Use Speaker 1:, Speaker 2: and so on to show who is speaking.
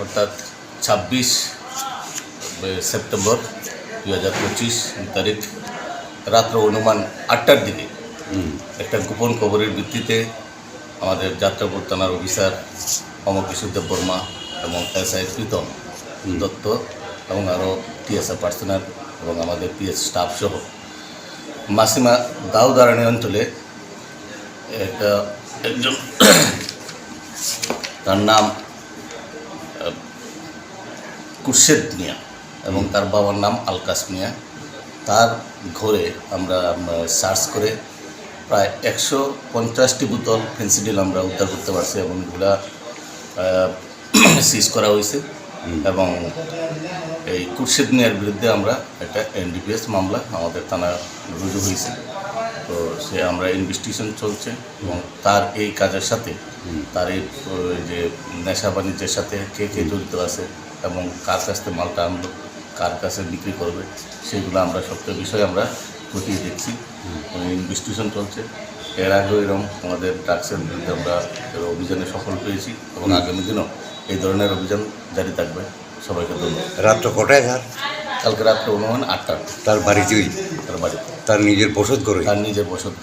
Speaker 1: অর্থাৎ ছাব্বিশ সেপ্টেম্বর দু হাজার পঁচিশ তারিখ রাত্র অনুমান আটটার দিকে। একটা গোপন খবরের ভিত্তিতে আমাদের যাত্রাপুর থানার অফিসার অমরকিশোর দেব বর্মা এবং এস আই প্রীতম দত্ত এবং আরও টিএসএ পার্সোনাল এবং আমাদের পিএস স্টাফ সহ। মাসিমা দাউদারানি অঞ্চলে একটা একজন। তার নাম কুর্শেদ মিয়া এবং তার বাবার নাম আলকাস মিয়া। তার ঘরে আমরা সার্চ করে প্রায় একশো পঞ্চাশটি বোতল ফেন্সিডিল আমরা উদ্ধার করতে পারছি এবং এগুলা সিজ করা হয়েছে। এবং এই কুর্শেদ মিয়ার বিরুদ্ধে আমরা একটা এনডিপিএস মামলা আমাদের থানা রুজু হয়েছে। তো সে আমরা ইনভেস্টিগেশন চলছে এবং তার এই কাজের সাথে তার এই যে নেশা বাণিজ্যের সাথে কে কে জড়িত আছে এবং কার কাছ থেকে মালটা আনলো কার কাছে বিক্রি করবে সেগুলো আমরা সবটা বিষয়ে আমরা খতিয়ে দেখছি। ইনভেস্টিগেশন চলছে। এর আগেও এরকম আমাদের ড্রাগসের বিরুদ্ধে আমরা অভিযানে সফল পেয়েছি এবং আগামী দিনও এই ধরনের অভিযান জারি থাকবে। সবাইকে ধন্যবাদ।
Speaker 2: রাত্র কটায় তার
Speaker 1: কালকে রাত্রে অনুমান আটটা।
Speaker 2: তার বাড়িতেই
Speaker 1: তার বাড়িতে
Speaker 2: তার নিজের বসত করে
Speaker 1: তার নিজের বসত